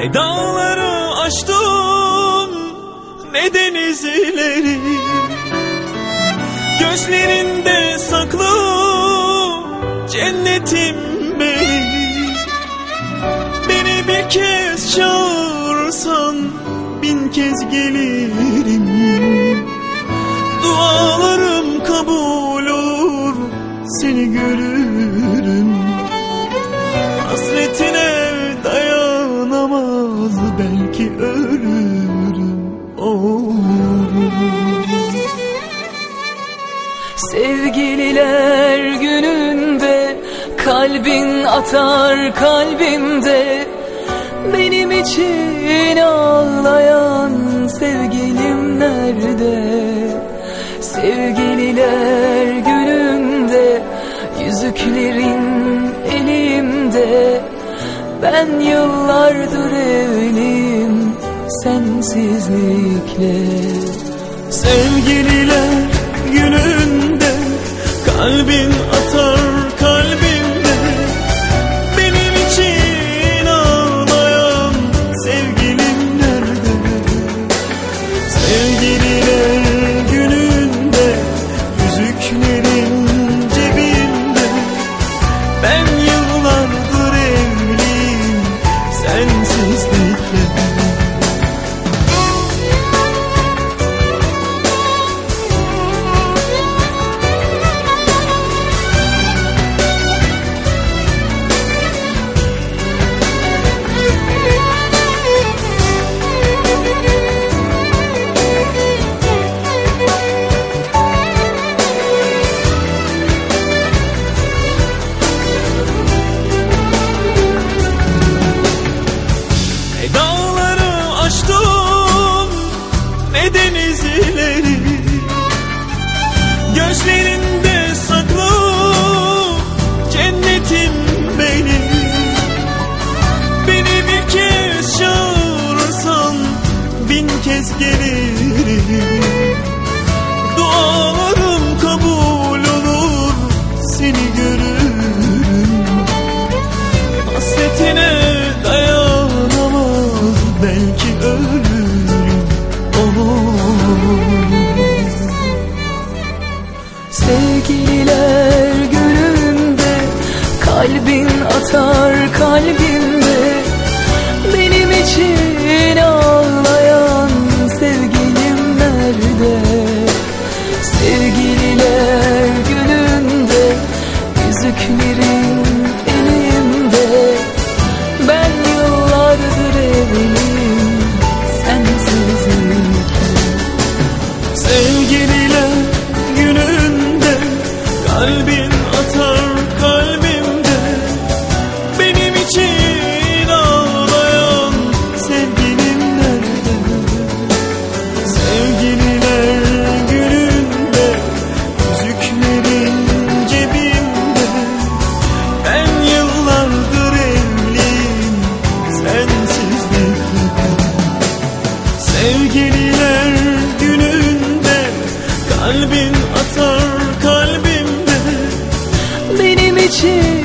Ne dağları aştım ne denizleri. Gözlerinde saklı cennetim benim. Beni bir kez çağırsan bin kez gelirim. Dualarım kabul olur seni görürüm Sevgililer gününde kalbin atar kalbimde. Benim için ağlayan sevgilim nerede? Sevgililer gününde yüzüklerin elimde. Ben yıllardır evliyim sensizlikle. Gününde kalbin atar kalbimde Benim için ağlayan sevgilim nerede? Sevgililer gününde yüzüklerin ne denizleri Gözlerinde saklı cennetim sevgiler gönlümde Kalbin atar kalbimde. Benim için ağlayan sevgilim nerede? Sevgililer gününde Yüzüklerin elimde atar kalbimde. Benim için